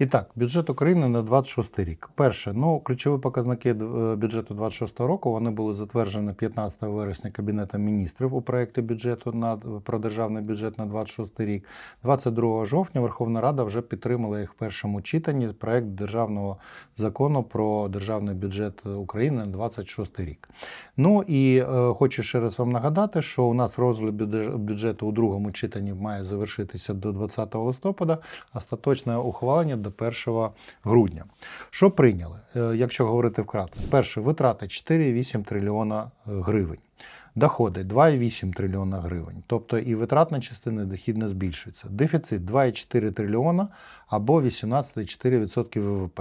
І так, бюджет України на 26 рік. Перше, ну ключові показники е, бюджету 26 року вони були затверджені 15 вересня Кабінетом міністрів у проєкті бюджету на про державний бюджет на 26 рік. 22 жовтня Верховна Рада вже підтримала їх в першому читанні. Проєкт державного закону про державний бюджет України на 26 рік. Ну і е, хочу ще раз вам нагадати, що у нас розгляд бюджету у другому читанні має завершитися до 20 листопада, остаточне ухвалення до 1 грудня. Що прийняли? Е, Якщо говорити вкратце, перше витрати 4,8 трильйона е, гривень. Доходи 2,8 трильйона гривень. Тобто і витратна частина дохідна збільшується. Дефіцит 2,4 трильйона або 18,4% ВВП.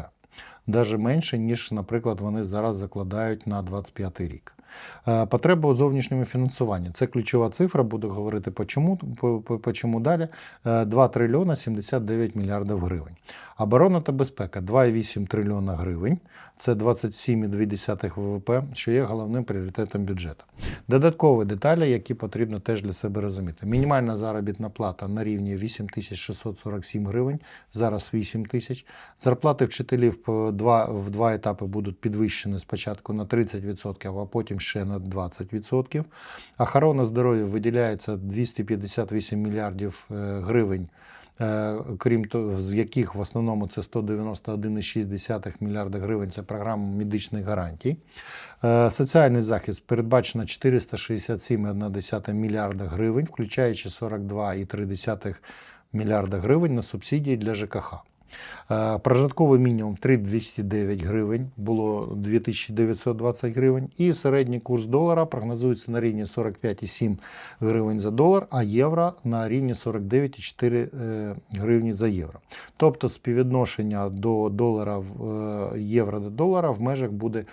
Даже менше, ніж, наприклад, вони зараз закладають на 25 рік. Е, Потреба у зовнішньому фінансуванні. Це ключова цифра, буду говорити по чому, по, по, по чому далі. Е, 2 трильйона 79 мільярдів гривень. Оборона та безпека 2,8 трильйона гривень. Це 27,2 ВВП, що є головним пріоритетом бюджету. Додаткові деталі, які потрібно теж для себе розуміти. Мінімальна заробітна плата на рівні 8647 гривень, зараз 8 тисяч. Зарплати вчителів по два, в два етапи будуть підвищені спочатку на 30%, а потім ще на 20%. Охорона здоров'я виділяється 258 мільярдів е, гривень. Е, Крім того, з яких в основному це 191,6 мільярда гривень це програма медичних гарантій. Е, Соціальний захист передбачено 467,1 мільярда гривень, включаючи 42,3 мільярда гривень на субсидії для ЖКХ. Е, Прожитковий мінімум 3209 гривень, було 2920 гривень. І середній курс долара прогнозується на рівні 45,7 гривень за долар, а євро на рівні 49,4 е, гривні за євро. Тобто співвідношення до долара е, євро до долара в межах буде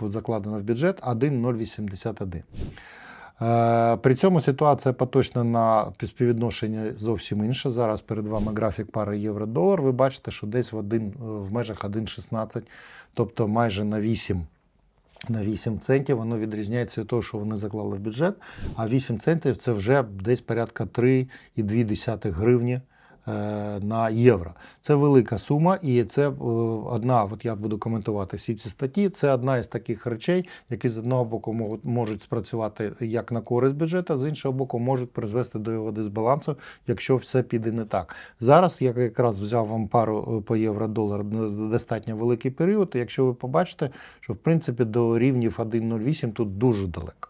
закладено в бюджет 1,081. Е, При цьому ситуація поточна на співвідношення зовсім інша. Зараз перед вами графік пари євро-долар. Ви бачите, що десь в, один, в межах 1,16, тобто майже на 8 на 8 центів воно відрізняється від того, що вони заклали в бюджет. А 8 центів це вже десь порядка 3,2 гривні е, на євро. Це велика сума, і це е, одна, от я буду коментувати всі ці статті. Це одна із таких речей, які з одного боку можуть, можуть спрацювати як на користь бюджету, з іншого боку, можуть призвести до його дисбалансу, якщо все піде не так. Зараз я якраз взяв вам пару е, по євро-долар на достатньо великий період. Якщо ви побачите, що в принципі до рівнів 1,08 тут дуже далеко.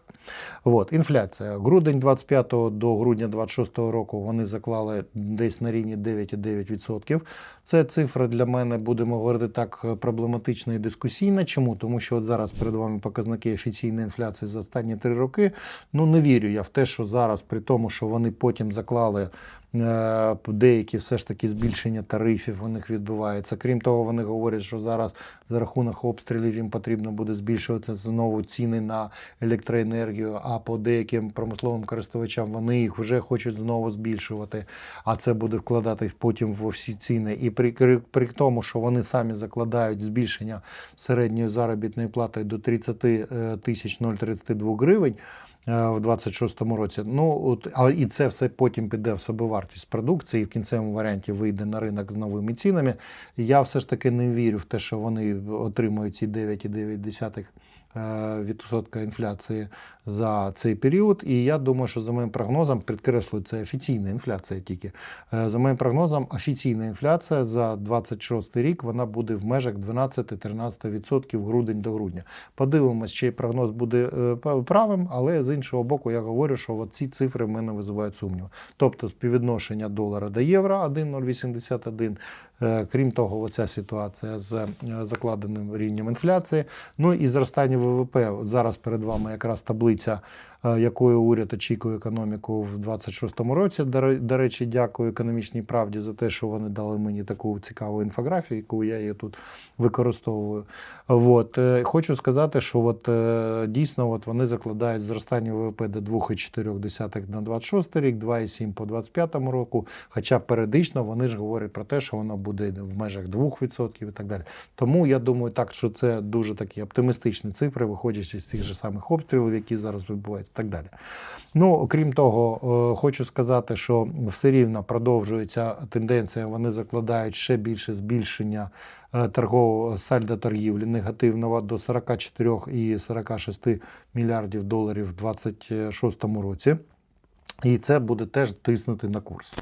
От, інфляція. Грудень 25 до грудня 26 року вони заклали десь на рівні 9,9%. Це цифра для мене, будемо говорити так, проблематична і дискусійна. Чому? Тому що от зараз перед вами показники офіційної інфляції за останні три роки. Ну не вірю я в те, що зараз, при тому, що вони потім заклали. Е, Деякі все ж таки збільшення тарифів у них відбувається. Крім того, вони говорять, що зараз за рахунок обстрілів їм потрібно буде збільшувати знову ціни на електроенергію. А по деяким промисловим користувачам вони їх вже хочуть знову збільшувати. А це буде вкладатись потім в всі ціни. І при, при, при тому, що вони самі закладають збільшення середньої заробітної плати до 30 е, тисяч 032 гривень. Е, В 26-му році, ну от але і це все потім піде в собівартість продукції, і в кінцевому варіанті вийде на ринок з новими цінами. Я все ж таки не вірю в те, що вони отримують ці 9,9% е, відсотка інфляції за цей період. І я думаю, що за моїм прогнозом, підкреслюю, це офіційна інфляція тільки. Е, За моїм прогнозом, офіційна інфляція за 26 рік вона буде в межах 12-13% грудень до грудня. Подивимось, чий прогноз буде е, правим, але з іншого боку, я говорю, що ці цифри в мене визивають сумнів. Тобто співвідношення долара до євро 1,081. Е, Крім того, оця ситуація з е, закладеним рівнем інфляції. Ну і зростання ВВП. Зараз перед вами якраз таблиця, якою уряд очікує економіку в 26-му році. До речі, дякую економічній правді за те, що вони дали мені таку цікаву інфографію, яку я її тут використовую. От. е, Хочу сказати, що от, е, дійсно от вони закладають зростання ВВП до 2,4 на 26 рік, 2,7 по 25 року. Хоча періодично вони ж говорять про те, що воно буде в межах 2% і так далі. Тому я думаю, так, що це дуже такі оптимістичні цифри, виходячи з тих же самих обстрілів, які зараз відбуваються. Так далі. Ну, окрім того, е, хочу сказати, що все рівно продовжується тенденція. Вони закладають ще більше збільшення е, торгового сальда торгівлі негативного до 44 і 46 мільярдів доларів у 2026 році. І це буде теж тиснути на курс.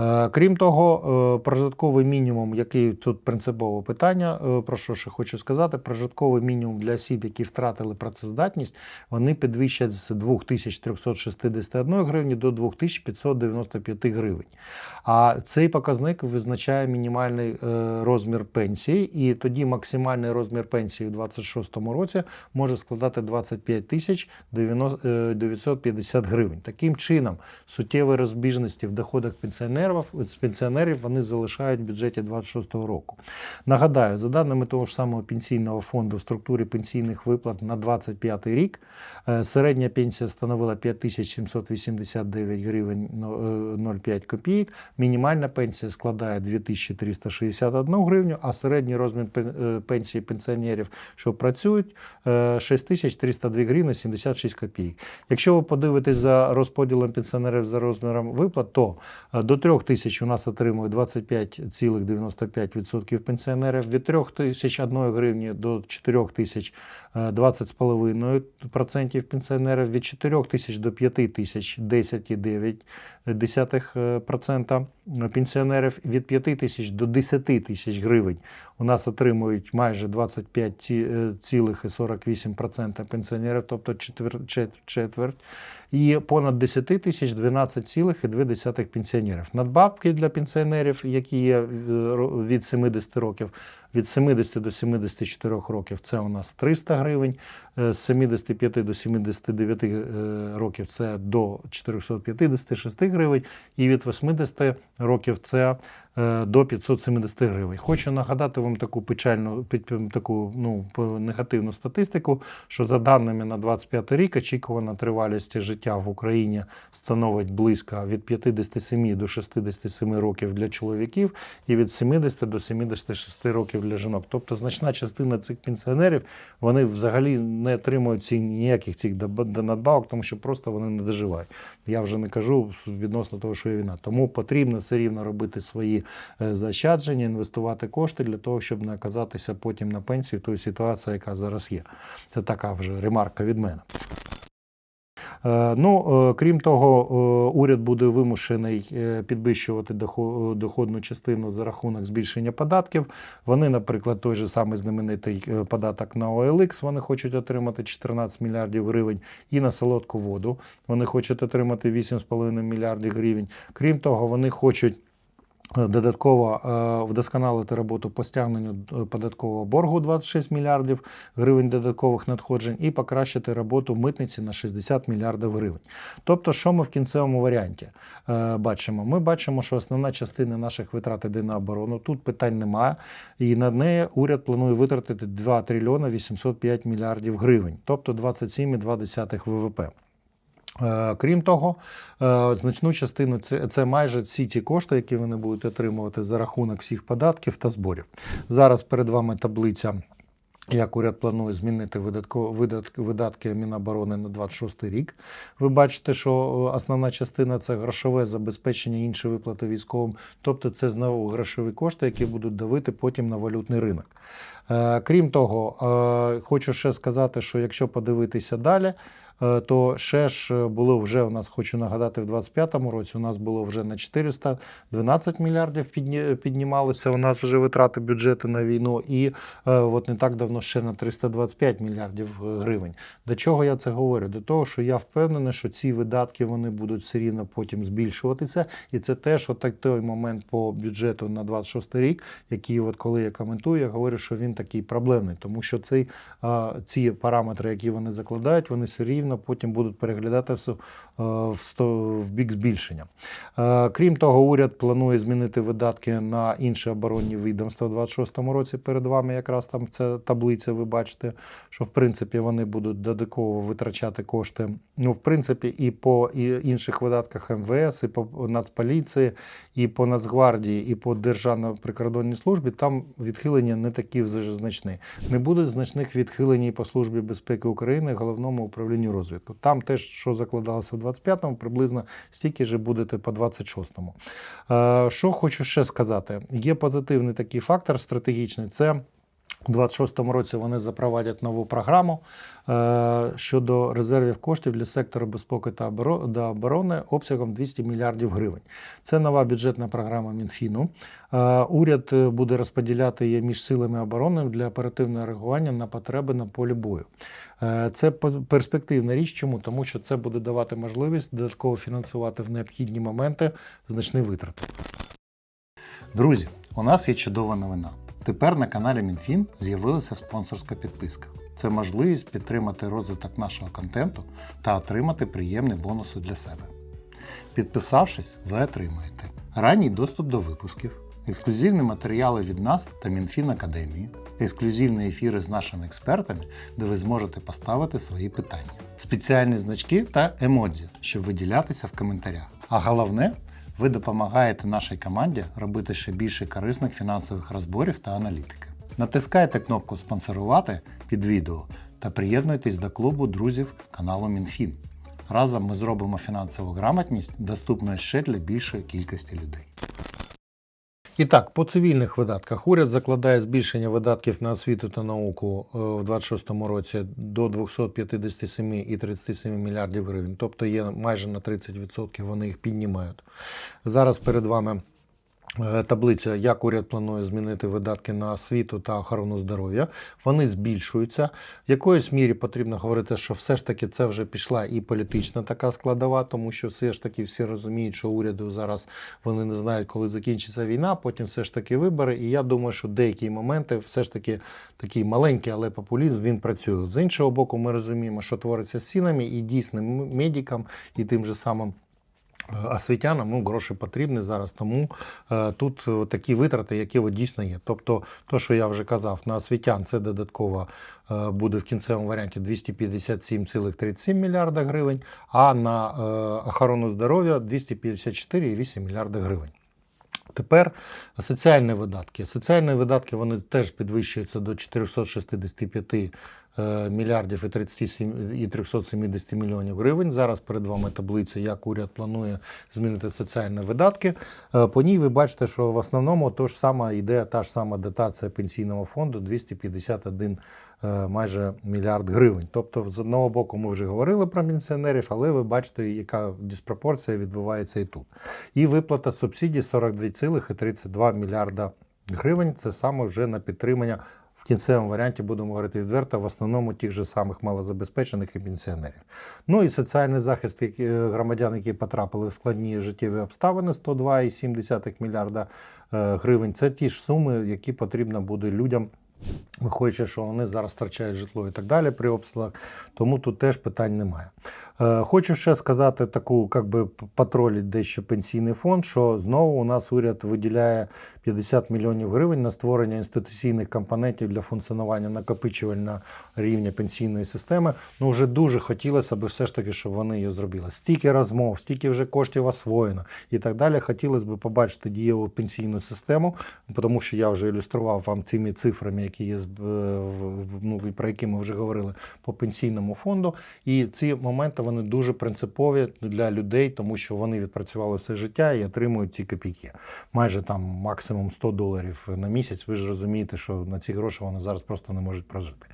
Е, Крім того, е, прожитковий мінімум, який тут принципове питання, е, про що ще хочу сказати, прожитковий мінімум для осіб, які втратили працездатність, вони підвищать з 2361 гривні до 2595 гривень. А цей показник визначає мінімальний розмір пенсії, і тоді максимальний розмір пенсії у 2026 році може складати 25 тисяч 90 е, 950 гривень. Таким чином, суттєві розбіжності в доходах пенсіонерів, з пенсіонерів вони залишають в бюджеті 2026 року. Нагадаю, за даними того ж самого пенсійного фонду в структурі пенсійних виплат на 2025 рік е, середня пенсія становила 5789 гривень ну, е, 05 копійок, мінімальна пенсія складає 2361 гривню, а середній розмір е, пенсії пенсіонерів, що працюють, е, 6302 гривні 76 копійок. Якщо ви подивитесь за розподілом пенсіонерів за розміром виплат, то до 3 тисяч у нас отримує 25,95% пенсіонерів, від 3 тисяч 1 гривні до 4 тисяч е, 20,5% пенсіонерів, від 4 тисяч до 5 тисяч 10,9% пенсіонерів, від 5 тисяч до 10 тисяч гривень у нас отримують майже 25,48% пенсіонерів, тобто четвер, четверть, і понад 10 тисяч 12,2 пенсіонерів. Надбавки для пенсіонерів, які є е, від 70 років, від 70 до 74 років це у нас 300 гривень, е, з 75 до 79 е, років це до 456 гривень, і від 80 років це до 570 гривень. Хочу нагадати вам таку печальну, таку ну, негативну статистику, що за даними на 25 рік очікувана тривалість життя в Україні становить близько від 57 до 67 років для чоловіків і від 70 до 76 років для жінок. Тобто значна частина цих пенсіонерів вони взагалі не отримують ці, ніяких цих надбавок, тому що просто вони не доживають. Я вже не кажу відносно того, що є війна. Тому потрібно все рівно робити свої е, заощадження, інвестувати кошти для того, щоб не оказатися потім на пенсії тої ситуації, яка зараз є. Це така вже ремарка від мене. Е, Ну, е, крім того, е, уряд буде вимушений е, підвищувати доходну частину за рахунок збільшення податків. Вони, наприклад, той же самий знаменитий е, податок на OLX, вони хочуть отримати 14 мільярдів гривень, і на солодку воду вони хочуть отримати 8,5 мільярдів гривень. Крім того, вони хочуть. Е, Додатково е, вдосконалити роботу по стягненню е, податкового боргу 26 мільярдів гривень додаткових надходжень і покращити роботу митниці на 60 мільярдів гривень. Тобто, що ми в кінцевому варіанті бачимо? Ми бачимо, що основна частина наших витрат іде на оборону. Тут питань немає, і на неї уряд планує витратити 2 трильйона 805 мільярдів гривень, тобто 27,2 ВВП. Е, Крім того, е, значну частину це, це майже всі ті кошти, які вони будуть отримувати за рахунок всіх податків та зборів. Зараз перед вами таблиця. Як уряд планує змінити видатки, Міноборони на 26 рік. Ви бачите, що е, основна частина це грошове забезпечення, інші виплати військовим. Тобто це знову грошові кошти, які будуть давити потім на валютний ринок. Крім того, хочу ще сказати, що якщо подивитися далі, то ще ж е, було вже у нас, хочу нагадати, в 2025 році у нас було вже на 412 мільярдів підні- піднімалися. У нас вже витрати бюджету на війну, і е, от не так давно ще на 325 мільярдів е, гривень. До чого я це говорю? До того, що я впевнений, що ці видатки вони будуть все рівно потім збільшуватися, і це теж от так той момент по бюджету на 26 рік, який, от коли я коментую, я говорю, що він такий проблемний, тому що цей, ці параметри, які вони закладають, вони все рівно потім будуть переглядати все в сто- в бік збільшення. Е, Крім того, уряд планує змінити видатки на інші оборонні відомства у 2026 році. Перед вами якраз там ця таблиця. Ви бачите, що в принципі вони будуть додатково витрачати кошти. Ну, в принципі, і по інших видатках МВС, і по Нацполіції, і по Нацгвардії, і по Державній прикордонній службі. Там відхилення не такі вже значні. Не буде значних відхилень і по службі безпеки України, головному управлінню розвідку. Там теж, що закладалося в 25-му, приблизно стільки ж будете по 26-му. Е, Що хочу ще сказати? Є позитивний такий фактор стратегічний. Це у 26-му році вони запровадять нову програму е, щодо резервів коштів для сектору безпеки та оборони обсягом 200 мільярдів гривень. Це нова бюджетна програма Мінфіну. Е, Уряд е, буде розподіляти її між силами оборони для оперативного реагування на потреби на полі бою. Е, Це перспективна річ. Чому? Тому що це буде давати можливість додатково фінансувати в необхідні моменти значні витрати. Друзі, у нас є чудова новина. Тепер на каналі МінФін з'явилася спонсорська підписка. Це можливість підтримати розвиток нашого контенту та отримати приємні бонуси для себе. Підписавшись, ви отримаєте ранній доступ до випусків, ексклюзивні матеріали від нас та Мінфін Академії, ексклюзивні ефіри з нашими експертами, де ви зможете поставити свої питання, спеціальні значки та емодзі, щоб виділятися в коментарях. А головне, ви допомагаєте нашій команді робити ще більше корисних фінансових розборів та аналітики. Натискайте кнопку Спонсорувати під відео та приєднуйтесь до клубу друзів каналу Мінфін. Разом ми зробимо фінансову грамотність доступною ще для більшої кількості людей. І так, по цивільних видатках уряд закладає збільшення видатків на освіту та науку е, в 2026 році до 257,37 мільярдів гривень, тобто є майже на 30% вони їх піднімають. Зараз перед вами таблиця, як уряд планує змінити видатки на освіту та охорону здоров'я. Вони збільшуються. В якоїсь мірі потрібно говорити, що все ж таки це вже пішла і політична така складова, тому що все ж таки всі розуміють, що уряду зараз вони не знають, коли закінчиться війна, потім все ж таки вибори. І я думаю, що деякі моменти все ж таки такий маленький, але популізм він працює. З іншого боку, ми розуміємо, що твориться з цінами, і дійсно м- медикам, і тим же самим. Е, Освітянам ну, гроші потрібні зараз, тому е, тут е, такі витрати, які от дійсно є. Тобто, то, що я вже казав, на освітян це додатково е, буде в кінцевому варіанті 257,37 мільярда гривень, а на е, охорону здоров'я 254,8 мільярда гривень. Тепер соціальні видатки. Соціальні видатки вони теж підвищуються до 465 е, мільярдів і 37 і 370 мільйонів гривень. Зараз перед вами таблиця, як уряд планує змінити соціальні видатки. Е, По ній ви бачите, що в основному то ж сама ідея, та ж сама дотація пенсійного фонду 251 е, майже мільярд гривень. Тобто, з одного боку, ми вже говорили про пенсіонерів, але ви бачите, яка диспропорція відбувається і тут. І виплата субсидій 42,32 мільярда гривень. Це саме вже на підтримання. В кінцевому варіанті будемо говорити відверто, в основному тих же самих малозабезпечених і пенсіонерів. Ну і соціальний захист е, громадян, які потрапили в складні життєві обставини 102,7 мільярда е, гривень. Це ті ж суми, які потрібно буде людям Виходячи, що вони зараз втрачають житло і так далі при обстрілах, тому тут теж питань немає. Е, Хочу ще сказати таку, як би патролить дещо пенсійний фонд, що знову у нас уряд виділяє 50 мільйонів гривень на створення інституційних компонентів для функціонування накопичувального рівня пенсійної системи. Ну вже дуже хотілося б все ж таки, щоб вони її зробили. Стільки розмов, стільки вже коштів освоєно і так далі. Хотілося б побачити дієву пенсійну систему, тому що я вже ілюстрував вам цими цифрами, які є в- ну, про які ми вже говорили по пенсійному фонду. І ці моменти вони дуже принципові для людей, тому що вони відпрацювали все життя і отримують ці копійки. Майже там максимум 100 доларів на місяць. Ви ж розумієте, що на ці гроші вони зараз просто не можуть прожити.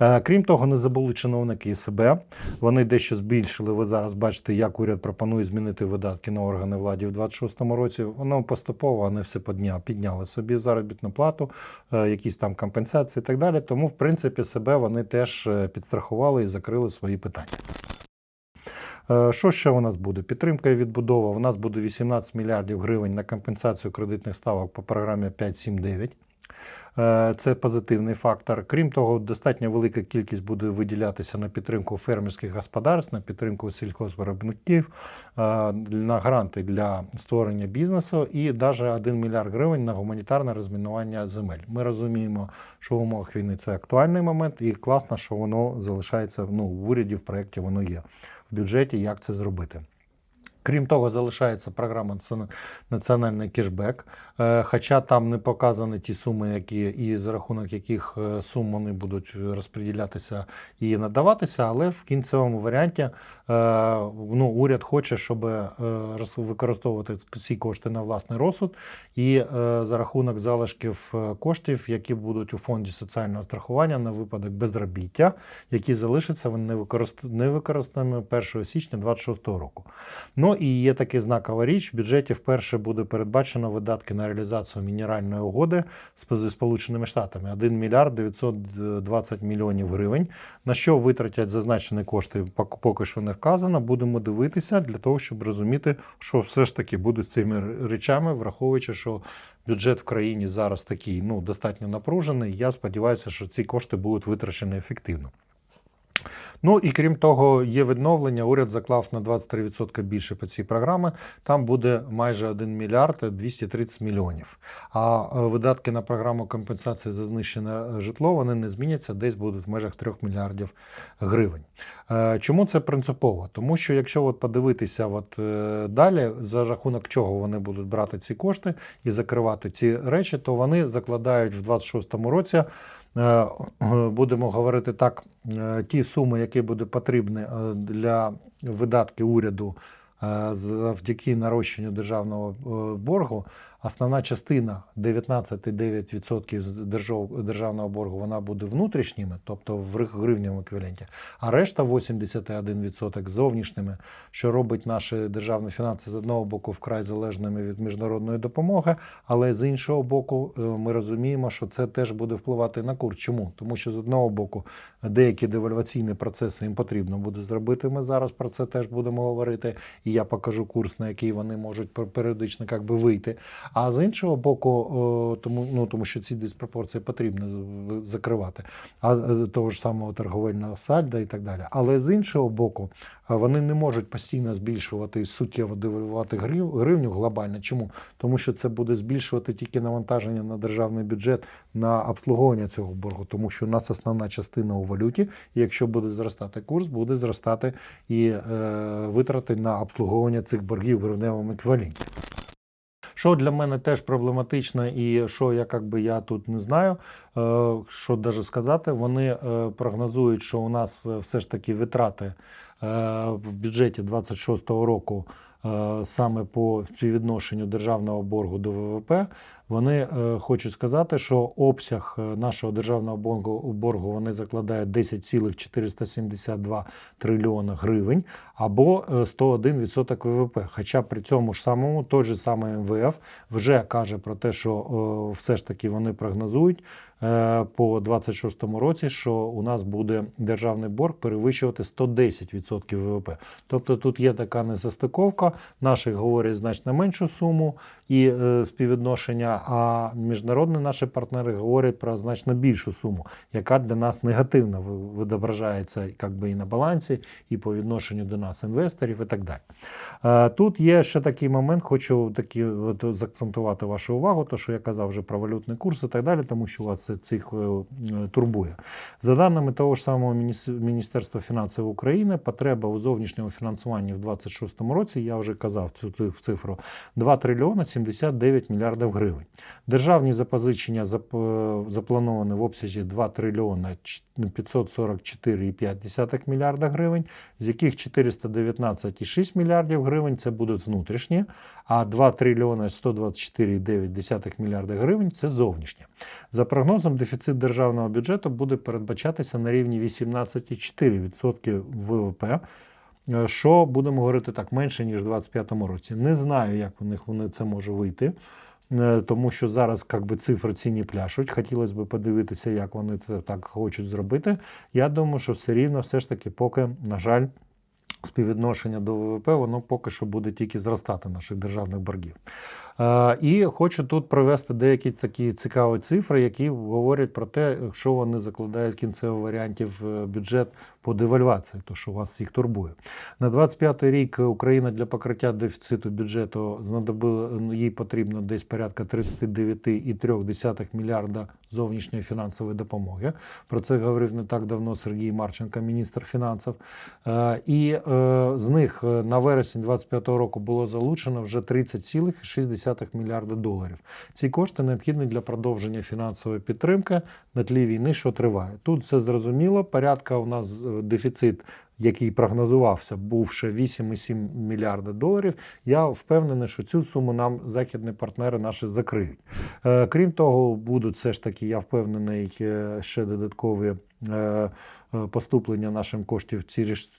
Е, Крім того, не забули чиновники і себе. Вони дещо збільшили. Ви зараз бачите, як уряд пропонує змінити видатки на органи влади в 26-му році. Воно поступово вони все підняли, собі заробітну плату, е, якісь там компенсації і так далі. Тому, в принципі, себе вони теж е, підстрахували і закрили свої питання. Е, Що ще у нас буде? Підтримка і відбудова. У нас буде 18 мільярдів гривень на компенсацію кредитних ставок по програмі 5.7.9. Е, Це позитивний фактор. Крім того, достатньо велика кількість буде виділятися на підтримку фермерських господарств, на підтримку сільхозвиробників, е, на гранти для створення бізнесу і навіть 1 мільярд гривень на гуманітарне розмінування земель. Ми розуміємо, що в умовах війни це актуальний момент, і класно, що воно залишається ну, в уряді, в проєкті воно є в бюджеті, як це зробити. Крім того, залишається програма національний кешбек, хоча там не показані ті суми, які і за рахунок яких е, сум вони будуть розподілятися і надаватися, але в кінцевому варіанті е, ну, уряд хоче, щоб е, використовувати ці кошти на власний розсуд, і е, за рахунок залишків е, коштів, які будуть у фонді соціального страхування на випадок безробіття, які залишаться вони невикорист- невикористаними 1 січня 2026 року. Ну і є така знакова річ: в бюджеті вперше буде передбачено видатки на реалізацію мінеральної угоди з Сполученими Штатами 1 мільярд 920 мільйонів гривень. На що витратять зазначені кошти, поки що не вказано. Будемо дивитися для того, щоб розуміти, що все ж таки буде з цими речами, враховуючи, що бюджет в країні зараз такий ну достатньо напружений. Я сподіваюся, що ці кошти будуть витрачені ефективно. Ну і крім того, є відновлення. Уряд заклав на 23% більше по цій програмі. Там буде майже 1 мільярд 230 мільйонів. А е, видатки на програму компенсації за знищене житло вони не зміняться, десь будуть в межах 3 мільярдів гривень. Е, Чому це принципово? Тому що якщо от подивитися от, е, далі, за рахунок чого вони будуть брати ці кошти і закривати ці речі, то вони закладають в 26-му році. Е, Будемо говорити так, е, ті суми, які будуть потрібні е, для видатки уряду е, завдяки нарощенню державного е, боргу, основна частина 19,9% з держав- державного боргу вона буде внутрішніми, тобто в гри- гривневому еквіваленті, а решта 81% зовнішніми, що робить наші державні фінанси з одного боку вкрай залежними від міжнародної допомоги, але з іншого боку, е, ми розуміємо, що це теж буде впливати на курс. Чому? Тому що з одного боку деякі девальваційні процеси їм потрібно буде зробити. Ми зараз про це теж будемо говорити, і я покажу курс, на який вони можуть пер- періодично як би вийти. А з іншого боку, тому, ну, тому що ці диспропорції потрібно закривати, а е, того ж самого торговельного сальда і так далі. Але з іншого боку, е, вони не можуть постійно збільшувати і суттєво девальвувати грив- гривню глобально. Чому? Тому що це буде збільшувати тільки навантаження на державний бюджет на обслуговування цього боргу, тому що у нас основна частина у валюті. І якщо буде зростати курс, буде зростати і е, витрати на обслуговування цих боргів в гривневому еквіваленті. Що для мене теж проблематично, і що я як я тут не знаю, е, що даже сказати, вони е, прогнозують, що у нас е, все ж таки витрати в бюджеті 26-го року саме по співвідношенню державного боргу до ВВП. Вони е, хочуть сказати, що обсяг е, нашого державного боргу, боргу вони закладають 10,472 трильйона гривень або е, 101% ВВП. Хоча при цьому ж самому той же самий МВФ вже каже про те, що е, все ж таки вони прогнозують е, по 26-му році, що у нас буде державний борг перевищувати 110% ВВП. Тобто тут є така несостиковка. Наші говорять значно меншу суму і е, співвідношення, а міжнародні наші партнери говорять про значно більшу суму, яка для нас негативно відображається як би і на балансі, і по відношенню до нас інвесторів, і так далі. Е, Тут є ще такий момент, хочу такі заакцентувати вашу увагу, то що я казав вже про валютний курс і так далі, тому що вас це цих е, турбує. За даними того ж самого Міністерства фінансів України, потреба у зовнішньому фінансуванні в 2026 році, я вже казав цю цифру, 2 трильйони 79 мільярдів гривень. Державні запозичення заплановані в обсязі 2 трильйона 544,5 мільярда гривень, з яких 419,6 мільярдів гривень це будуть внутрішні, а 2 трильйони 124,9 мільярда гривень це зовнішні. За прогнозом, дефіцит державного бюджету буде передбачатися на рівні 18,4% ВВП. е, Що будемо говорити так менше ніж в 2025 році. Не знаю, як у них вони це може вийти, тому що зараз як би, цифри ці не пляшуть. Хотілося б подивитися, як вони це так хочуть зробити. Я думаю, що все рівно, все ж таки, поки, на жаль, співвідношення до ВВП, воно поки що буде тільки зростати наших державних боргів. Е, І хочу тут привести деякі такі цікаві цифри, які говорять про те, що вони закладають кінцевий варіантів е, бюджет по девальвації, то що вас всіх турбує. На 25 рік Україна для покриття дефіциту бюджету знадобила їй потрібно десь порядка 39,3 мільярда зовнішньої фінансової допомоги. Про це говорив не так давно Сергій Марченко, міністр фінансів. Е, І е, з них е, на вересень 25 року було залучено вже 30,6 мільярда доларів. Ці кошти необхідні для продовження фінансової підтримки на тлі війни, що триває. Тут все зрозуміло. Порядка у нас дефіцит. Який прогнозувався, був ще 8,7 мільярда доларів. Я впевнений, що цю суму нам західні партнери наші закриють. Е, Крім того, будуть все ж таки, я впевнений, е, ще додаткові поступлення нашим коштів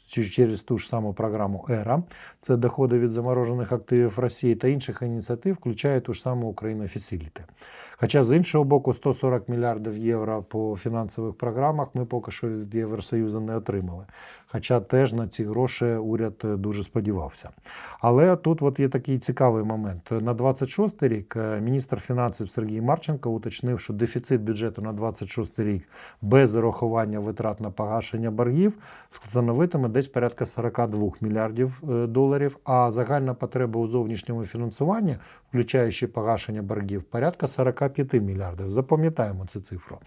через, ту ж саму програму ЕРА. Це доходи від заморожених активів Росії та інших ініціатив, включає ту ж саму Україна Фісіліти. Хоча з іншого боку, 140 мільярдів євро по фінансових програмах ми поки що від Євросоюзу не отримали. Хоча теж на ці гроші уряд е, дуже сподівався. Але тут от є такий цікавий момент. На 26 рік е, міністр фінансів Сергій Марченко уточнив, що дефіцит бюджету на 26 рік без зарахування витрат на погашення боргів становитиме десь порядка 42 мільярдів е, доларів, а загальна потреба у зовнішньому фінансуванні, включаючи погашення боргів, порядка 45 мільярдів. Запам'ятаємо цю цифру.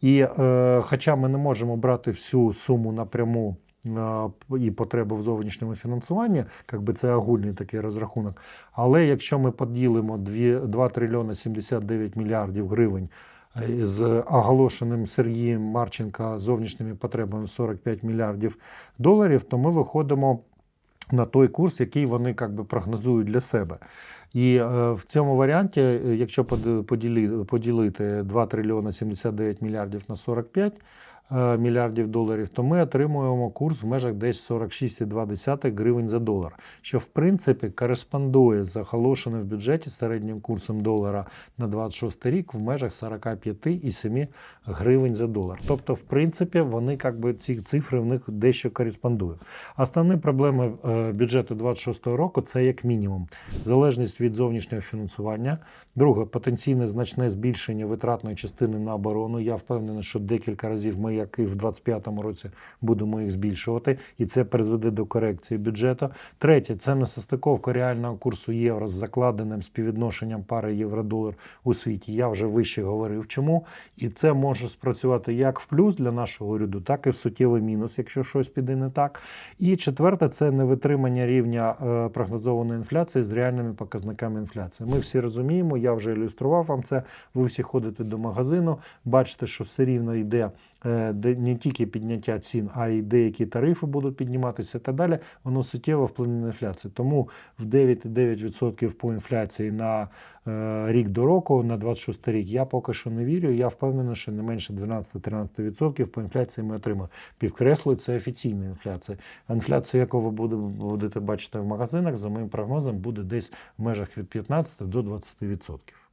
І е, хоча ми не можемо брати всю суму напряму е, і потреби в зовнішньому фінансуванні, як би це огульний такий розрахунок. Але якщо ми поділимо 2, 2 трильйони 79 мільярдів гривень з оголошеним Сергієм Марченка зовнішніми потребами 45 мільярдів доларів, то ми виходимо на той курс, який вони как би, прогнозують для себе. І е, в цьому варіанті, е, якщо поділити 2 трильйони 79 мільярдів на 45 е, мільярдів доларів, то ми отримуємо курс в межах десь 46,2 гривень за долар, що в принципі кореспондує з оголошеним в бюджеті середнім курсом долара на 26 рік в межах 45,7 гривень за долар. Тобто, в принципі, вони як би ці цифри в них дещо кореспондують. Основні проблеми е, бюджету 26 року це як мінімум залежність від зовнішнього фінансування. Друге, потенційне значне збільшення витратної частини на оборону. Я впевнений, що декілька разів ми, як і в 2025 році, будемо їх збільшувати, і це призведе до корекції бюджету. Третє, це несостиковка реального курсу євро з закладеним співвідношенням пари євро-долар у світі. Я вже вище говорив, чому. І це може спрацювати як в плюс для нашого уряду, так і в суттєвий мінус, якщо щось піде не так. І четверте, це невитримання рівня е, прогнозованої інфляції з реальними показниками інфляції. Ми всі розуміємо, я вже ілюстрував вам це. Ви всі ходите до магазину, бачите, що все рівно йде де не тільки підняття цін, а й деякі тарифи будуть підніматися і так далі. Воно суттєво вплине на інфляцію. Тому в 9,9% по інфляції на е, рік до року, на 26 рік, я поки що не вірю. Я впевнений, що не менше 12-13% по інфляції ми отримаємо. Підкреслюю, це офіційна інфляція. Інфляція, яку ви буде- будете бачити в магазинах, за моїм прогнозом, буде десь в межах від 15 до 20%.